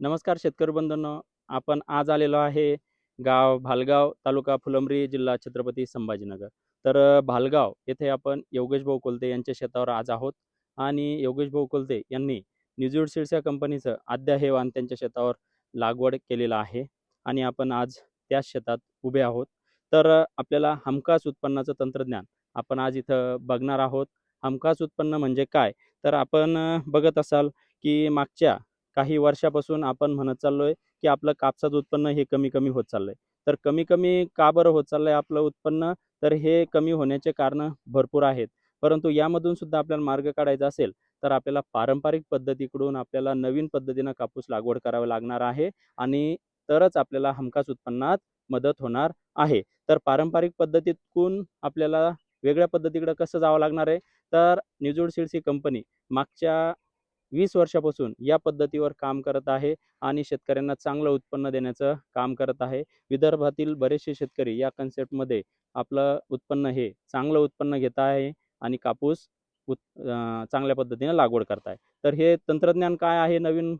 नमस्कार शेतकरी बंधूंनो आपण आज आलेलो आहे गाव भालगाव तालुका फुलंब्री जिल्हा छत्रपती संभाजीनगर. तर भालगाव येथे आपण योगेश भाऊ कोलते यांच्या शेतावर आज आहोत आणि योगेश भाऊ कोलते यांनी न्यूजूड सीड्स या कंपनीचं आद्या हे त्यांच्या शेतावर लागवड केलेलं आहे आणि आपण आज त्याच शेतात उभे आहोत. तर आपल्याला हमखास उत्पन्नाचं तंत्रज्ञान आपण आज इथं बघणार आहोत. हमखास उत्पन्न म्हणजे काय? तर आपण बघत असाल की मागच्या काही वर्षापासून आपण म्हणत चाललोय की आपलं कापसाचं उत्पन्न हे कमी कमी होत चाललंय. तर कमी कमी का बरं होत चाललंय आपलं उत्पन्न? तर हे कमी होण्याचे कारणं भरपूर आहेत. परंतु यामधून सुद्धा आपल्याला मार्ग काढायचा असेल तर आपल्याला पारंपरिक पद्धतीकडून आपल्याला नवीन पद्धतीनं कापूस लागवड करावी लागणार आहे आणि तरच आपल्याला हमखास उत्पन्नात मदत होणार आहे. तर पारंपरिक पद्धतीतून आपल्याला वेगळ्या पद्धतीकडे कसं जावं लागणार आहे? तर निजूड सीड्स ही कंपनी मागच्या वीस वर्षापासून या पद्धतीवर काम करत आहे आणि शेतकऱ्यांना चांगलं उत्पन्न देण्याचं काम करत आहे. विदर्भातील बरेचसे शेतकरी या कन्सेप्टमध्ये आपलं उत्पन्न हे चांगलं उत्पन्न घेत आहे आणि कापूस उत् चांगल्या पद्धतीने लागवड करत आहे. तर हे तंत्रज्ञान काय आहे नवीन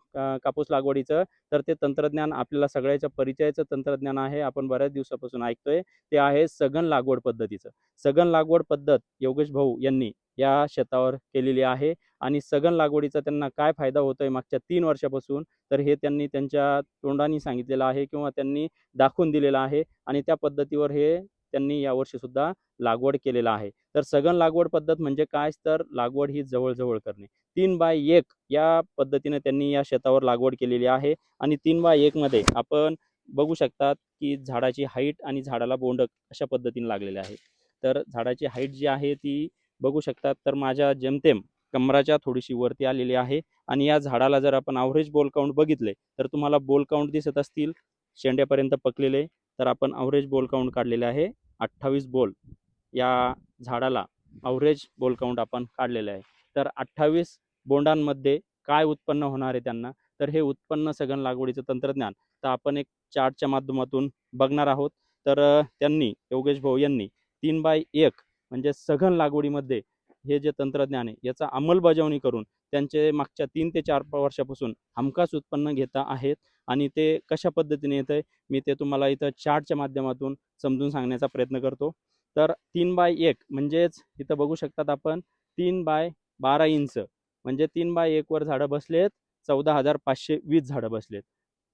कापूस लागवडीचं? तर ते तंत्रज्ञान आपल्याला सगळ्याच्या परिचयाचं तंत्रज्ञान आहे. आपण बऱ्याच दिवसापासून ऐकतोय. ते आहे सघन लागवड पद्धतीचं. सघन लागवड पद्धत योगेश भाऊ यांनी या शेतावर केलेली आहे. आणि सघन लागवडीचा त्यांना काय फायदा होतोय मागच्या तीन वर्षापासून तर हे त्यांनी त्यांच्या तोंडाने सांगितलेलं आहे किंवा त्यांनी दाखवून दिलेलं आहे आणि त्या पद्धतीवर हे त्यांनी यावर्षीसुद्धा लागवड केलेलं आहे. तर सघन लागवड पद्धत म्हणजे काय? तर लागवड ही जवळजवळ करणे. तीन बाय एक या पद्धतीने त्यांनी या शेतावर लागवड केलेली आहे आणि तीन बाय एकमध्ये आपण बघू शकतात की झाडाची हाईट आणि झाडाला बोंड अशा पद्धतीने लागलेले आहे. तर झाडाची हाईट जी आहे ती बघू शकतात. तर माझ्या जेमतेम कमराच्या थोडीशी वरती आलेली आहे आणि या झाडाला जर आपण अवरेज बोल काउंट बघितले तर तुम्हाला बोल काउंट दिसत असतील शेंड्यापर्यंत पकलेले तर आपण अवरेज बोल काउंट काढलेले आहे अठ्ठावीस बोल या झाडाला अवरेज बोल काउंट आपण काढलेले आहे. तर अठ्ठावीस बोंडांमध्ये काय उत्पन्न होणार आहे त्यांना? तर हे उत्पन्न सघन लागवडीचं तंत्रज्ञान. तर आपण एक चार्टच्या माध्यमातून बघणार आहोत. तर त्यांनी योगेश भाऊ यांनी तीन बाय एक म्हणजे सघन लागवडीमध्ये हे जे तंत्रज्ञान आहे याचा अंमलबजावणी करून त्यांचे मागच्या तीन ते चार वर्षापासून हमखास उत्पन्न घेता आहेत आणि ते कशा पद्धतीने येत आहे मी ते तुम्हाला इथं चार्टच्या माध्यमातून समजून सांगण्याचा प्रयत्न करतो. तर तीन बाय एक म्हणजेच इथं बघू शकतात आपण तीन बाय बारा इंच म्हणजे तीन बाय एकवर झाडं बसलेत चौदा हजार पाचशे वीस झाडं बसलेत.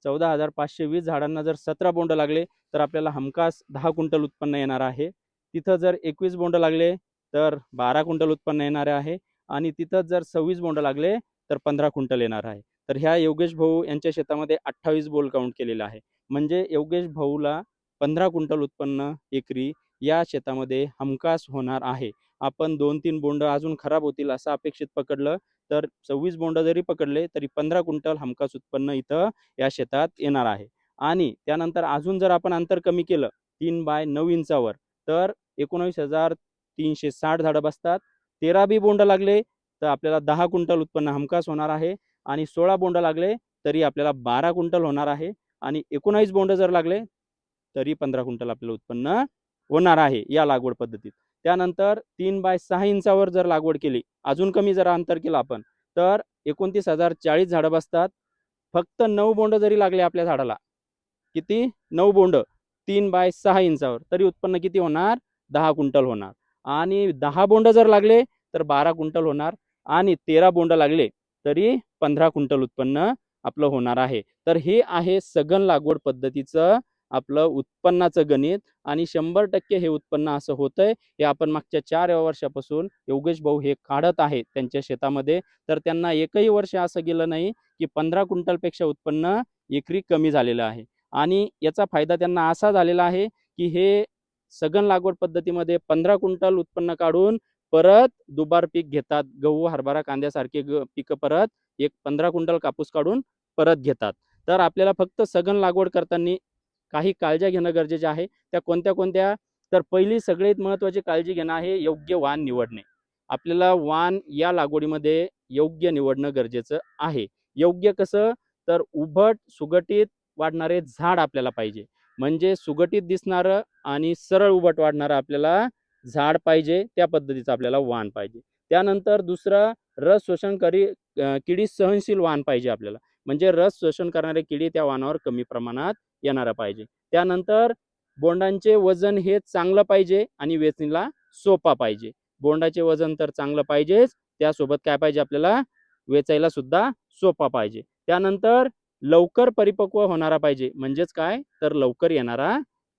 चौदा हजार पाचशे वीस झाडांना जर सतरा बोंड लागले तर आपल्याला हमखास दहा क्विंटल उत्पन्न येणार आहे. तिथं जर एकवीस बोंड लागले तर बारा क्विंटल उत्पन्न येणार आहे आणि तिथं जर सव्वीस बोंड लागले तर पंधरा क्विंटल येणार आहे. तर ह्या योगेश भाऊ यांच्या शेतामध्ये अठ्ठावीस बोल काउंट केलेलं आहे. म्हणजे योगेश भाऊला पंधरा क्विंटल उत्पन्न एकरी या शेतामध्ये हमखास होणार आहे. आपण दोन तीन बोंड अजून खराब होतील असं अपेक्षित पकडलं तर सव्वीस बोंड जरी पकडले तरी पंधरा क्विंटल हमखास उत्पन्न इथं या शेतात येणार आहे. आणि त्यानंतर अजून जर आपण अंतर कमी केलं तीन बाय नऊ इंचावर तर एकोणावीस हजार तीनशे साठ झाडं बसतात. तेरा बी बोंड लागले तर आपल्याला दहा क्विंटल उत्पन्न हमखास होणार आहे आणि सोळा बोंड लागले तरी आपल्याला बारा क्विंटल होणार आहे आणि एकोणावीस बोंड जर लागले तरी पंधरा क्विंटल आपल्याला उत्पन्न होणार आहे या लागवड पद्धतीत. त्यानंतर तीन बाय सहा इंचावर जर लागवड केली अजून कमी जर अंतर केलं आपण तर एकोणतीस हजार चाळीस झाडं बसतात. फक्त नऊ बोंड जरी लागले आपल्या झाडाला किती? नऊ बोंड तीन बाय सहा इंचावर तरी उत्पन्न किती होणार? दहा क्विंटल होणार. आणि दहा बोंड जर लागले तर बारा क्विंटल होणार. आणि तेरा बोंड लागले तरी पंधरा क्विंटल उत्पन्न आपलं होणार आहे. तर हे आहे सघन लागवड पद्धतीचं आपलं उत्पन्नाचं गणित. आणि शंभर टक्के हे उत्पन्न असं होतंय. हे आपण मागच्या चार वर्षापासून योगेश भाऊ हे काढत आहेत त्यांच्या शेतामध्ये. तर त्यांना एकही वर्ष असं गेलं नाही की पंधरा क्विंटलपेक्षा उत्पन्न एकरी कमी झालेलं आहे. आणि याचा फायदा त्यांना असा झालेला आहे की हे सघन लागवड पद्धतीमध्ये पंधरा क्विंटल उत्पन्न काढून परत दुबार पीक घेतात. गहू हरभरा कांद्यासारखे पिकं परत एक पंधरा क्विंटल कापूस काढून परत घेतात. तर आपल्याला फक्त सघन लागवड करताना काही काळज्या घेणं गरजेचे आहे. त्या कोणत्या कोणत्या? तर पहिली सगळ्यात महत्त्वाची काळजी घेणं आहे योग्य वाण निवडणे. आपल्याला वाण या लागवडीमध्ये योग्य निवडणं गरजेचं आहे. योग्य कसं? तर उभट सुगटीत वाढणारे झाड आपल्याला पाहिजे. म्हणजे सुगटीत दिसणारं आणि सरळ उभट वाढणारं आपल्याला झाड पाहिजे त्या पद्धतीचं आपल्याला वाण पाहिजे. त्यानंतर दुसरं रस शोषण करी किडी सहनशील वाण पाहिजे आपल्याला. म्हणजे रस शोषण करणारे किडी त्या वाणावर कमी प्रमाणात येणारा पाहिजे. त्यानंतर बोंडांचे वजन हे चांगलं पाहिजे आणि वेचणीला सोपा पाहिजे. बोंडाचे वजन तर चांगलं पाहिजेच त्यासोबत काय पाहिजे आपल्याला? वेचायला सुद्धा सोपा पाहिजे. त्यानंतर लवकर परिपक्व होणारा पाहिजे. म्हणजेच काय? तर लवकर येणारा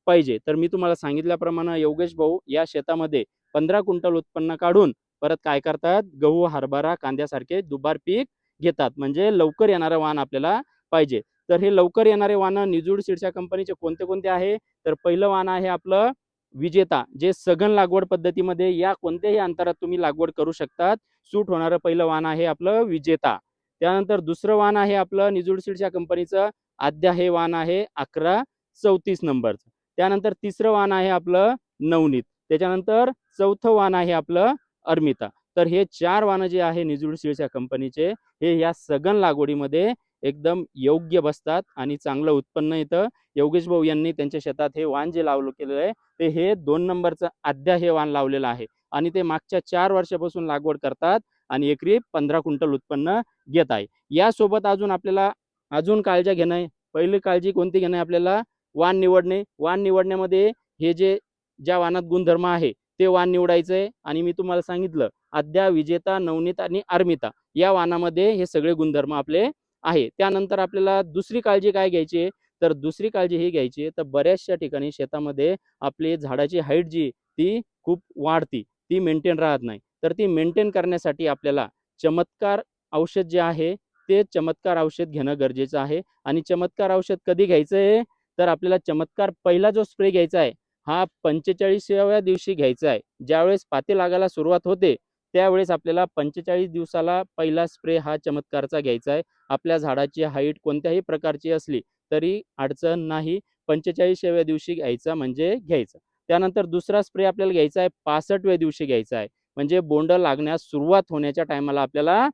पाहिजे. तर मी तुम्हाला सांगितल्याप्रमाणे योगेश भाऊ या शेतामध्ये पंधरा क्विंटल उत्पन्न काढून परत काय करतात? गहू हरभरा कांद्यासारखे दुबार पीक घेतात. म्हणजे लवकर येणारं वाहन आपल्याला पाहिजे. तर हे लवकर येणारे वाहनं निजूड सीडच्या कंपनीचे कोणते कोणते आहे? तर पहिलं वाहन आहे आपलं विजेता. जे सघन लागवड पद्धतीमध्ये या कोणत्याही अंतरात तुम्ही लागवड करू शकतात. सूट होणारं पहिलं वाहन आहे आपलं विजेता. त्यानंतर दुसरं वाण आहे आपलं निजूड सीडच्या कंपनीचं. आद्या हे वाण आहे अकरा चौतीस नंबरचं. त्यानंतर तिसरं वाण आहे आपलं नवनीत. त्याच्यानंतर चौथं वाण आहे आपलं अर्मिता. तर हे चार वाहनं जे आहे निजूड सीडच्या कंपनीचे हे या सघन लागवडीमध्ये एकदम योग्य बसतात आणि चांगलं उत्पन्न येतं. योगेश भाऊ यांनी त्यांच्या शेतात हे वाण जे लावलं केलेलं आहे ते हे दोन नंबरचं आद्या हे वाण लावलेलं आहे. आणि ते मागच्या चार वर्षापासून लागवड करतात. आणि एकरी पंधरा क्विंटल उत्पन्न घेत आहे. यासोबत अजून आपल्याला अजून काळजी घेणं आहे. पहिली काळजी कोणती घेणं आहे आपल्याला? वाण निवडणे. वाण निवडण्यामध्ये हे जे ज्या वाणात गुणधर्म आहे ते वाण निवडायचं आहे. आणि मी तुम्हाला सांगितलं अद्या विजेता नवनीत आणि अर्मिता या वाणामध्ये हे सगळे गुणधर्म आपले आहे. त्यानंतर आपल्याला दुसरी काळजी काय घ्यायची तर दुसरी काळजी ही घ्यायची तर बऱ्याचशा ठिकाणी शेतामध्ये आपली झाडाची हाईट जी ती खूप वाढती. ती मेंटेन राहत नाही. तर ती मेंटेन करण्यासाठी आपल्याला चमत्कार औषध जे आहे ते चमत्कार औषध घेणं गरजेचं आहे. आणि चमत्कार औषध कधी घ्यायचं आहे? तर आपल्याला चमत्कार पहिला जो स्प्रे घ्यायचा आहे हा पंचेचाळीसाव्या दिवशी घ्यायचा आहे. ज्यावेळेस पाते लागायला सुरुवात होते त्यावेळेस आपल्याला पंचेचाळीस दिवसाला पहिला स्प्रे हा चमत्कारचा घ्यायचा आहे. आपल्या झाडाची हाईट कोणत्याही प्रकारची असली तरी अडचण नाही पंचेचाळीसाव्या दिवशी घ्यायचा म्हणजे घ्यायचा. त्यानंतर दुसरा स्प्रे आपल्याला घ्यायचा आहे पासष्टव्या दिवशी घ्यायचा आहे. म्हणजे बोंड लागण्यास सुरुवात होण्याच्या टायमाला आपल्याला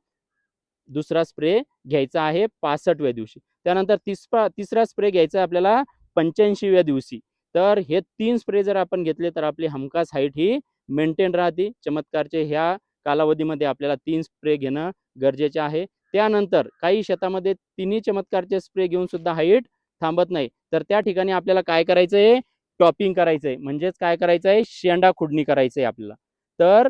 दुसरा स्प्रे घ्यायचा आहे पासष्टव्या दिवशी. त्यानंतर तिसरा तिसरा स्प्रे घ्यायचा आहे आपल्याला पंच्याऐंशीव्या दिवशी. तर हे तीन स्प्रे जर आपण घेतले तर आपली हमखास हाईट ही मेंटेन राहते. चमत्कारचे ह्या कालावधीमध्ये आपल्याला तीन स्प्रे घेणं गरजेचे आहे. त्यानंतर काही शेतामध्ये तिन्ही चमत्कारचे स्प्रे घेऊन सुद्धा हाईट थांबत नाही. तर त्या ठिकाणी आपल्याला काय करायचं आहे टॉपिंग करायचं आहे म्हणजेच काय करायचं आहे शेंडा खुडणी करायचं आहे आपल्याला. तर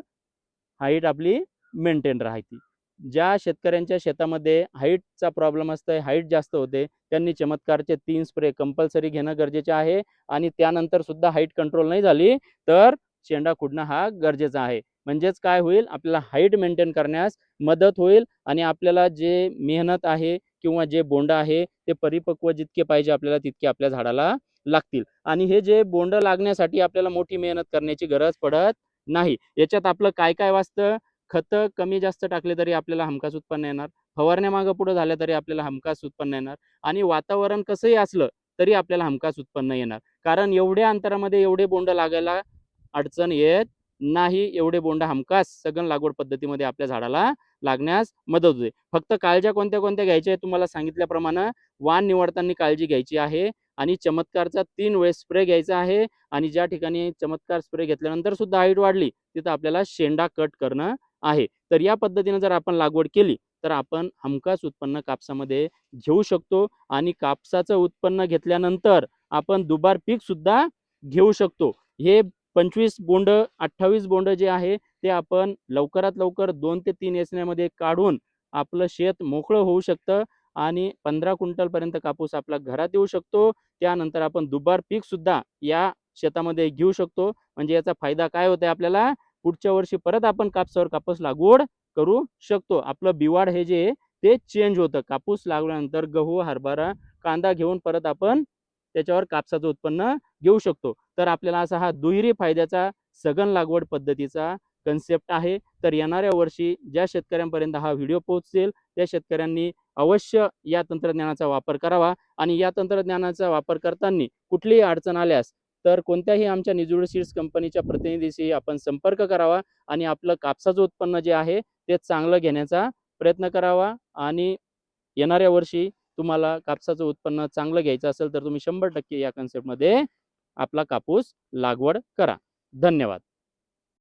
हाईट आपली मेंटेन राहते ज्या शेतकऱ्यांच्या शेतामध्ये हाईटचा प्रॉब्लेम असतोय हाईट जास्त होते त्यांनी चमत्कारचे तीन स्प्रे कंपल्सरी घेणं गरजेचे आहे आणि त्यानंतर सुद्धा हाईट कंट्रोल नाही झाली तर शेंडा खुडणं हा गरजेचा आहे. म्हणजेच काय होईल? आपल्याला हाईट मेंटेन करण्यास मदत होईल आणि आपल्याला जे मेहनत आहे किंवा जे बोंड आहे ते परिपक्व जितके पाहिजे आपल्याला तितके आपल्या झाडाला लागतील. आणि हे जे बोंड लागण्यासाठी आपल्याला मोठी मेहनत करण्याची गरज पडत नाही. याच्यात आपलं काय काय वाचतं? खतं कमी जास्त टाकले तरी आपल्याला हमखास उत्पन्न येणार. फवारण्या मागं पुढे झाल्या तरी आपल्याला हमखास उत्पन्न येणार. आणि वातावरण कसंही असलं तरी आपल्याला हमखास उत्पन्न येणार. कारण एवढ्या अंतरामध्ये एवढे बोंड लागायला अडचण येत नाही. एवढे बोंड हमखास सघन लागवड पद्धतीमध्ये आपल्या झाडाला लागण्यास मदत होते. फक्त काळज्या कोणत्या कोणत्या घ्यायच्या आहे तुम्हाला सांगितल्याप्रमाणे वाण निवडताना काळजी घ्यायची आहे आणि चमत्कारचा तीन वेळेस स्प्रे घ्यायचा आहे आणि ज्या ठिकाणी चमत्कार स्प्रे घेतल्यानंतर सुद्धा हाईट वाढली तिथं आपल्याला शेंडा कट करणं आहे. तर या पद्धतीनं जर आपण लागवड केली तर आपण हमखास उत्पन्न कापसामध्ये घेऊ शकतो आणि कापसाचं उत्पन्न घेतल्यानंतर आपण दुबार पीक सुद्धा घेऊ शकतो. हे पंचवीस बोंड अठ्ठावीस बोंड जे आहे ते आपण लवकरात लवकर दोन ते तीन एसण्यामध्ये काढून आपलं शेत मोकळं होऊ शकतं आणि पंधरा क्विंटलपर्यंत कापूस आपला घरात येऊ शकतो. त्यानंतर आपण दुबार पीक सुद्धा या शेतामध्ये घेऊ शकतो. म्हणजे याचा फायदा काय होतोय आपल्याला? पुढच्या वर्षी परत आपण कापसावर कापूस लागवड करू शकतो. आपलं बिवाड हे जे ते चेंज होतं. कापूस लागल्यानंतर गहू हरभरा कांदा घेऊन परत आपण त्याच्यावर कापसाचं उत्पन्न घेऊ शकतो. तर आपल्याला असा हा दुहेरी फायद्याचा सघन लागवड पद्धतीचा कन्सेप्ट आहे. तर येणाऱ्या वर्षी ज्या शेतकऱ्यांपर्यंत हा व्हिडिओ पोहोचेल त्या शेतकऱ्यांनी अवश्य या तंत्रज्ञानाचा वापर करावा आणि या तंत्रज्ञानाचा वापर करताना कुठलीही अडचण आल्यास तर कोणत्याही आमच्या निजुड सीड्स कंपनीच्या प्रतिनिधीशी आपण संपर्क करावा आणि आपलं कापसाचं उत्पन्न जे आहे ते चांगलं घेण्याचा प्रयत्न करावा आणि येणाऱ्या वर्षी तुम्हाला कापसाचं उत्पन्न चांगलं घ्यायचं असेल तर तुम्ही शंभर टक्के या कन्सेप्टमध्ये आपला कापूस लागवड करा. धन्यवाद.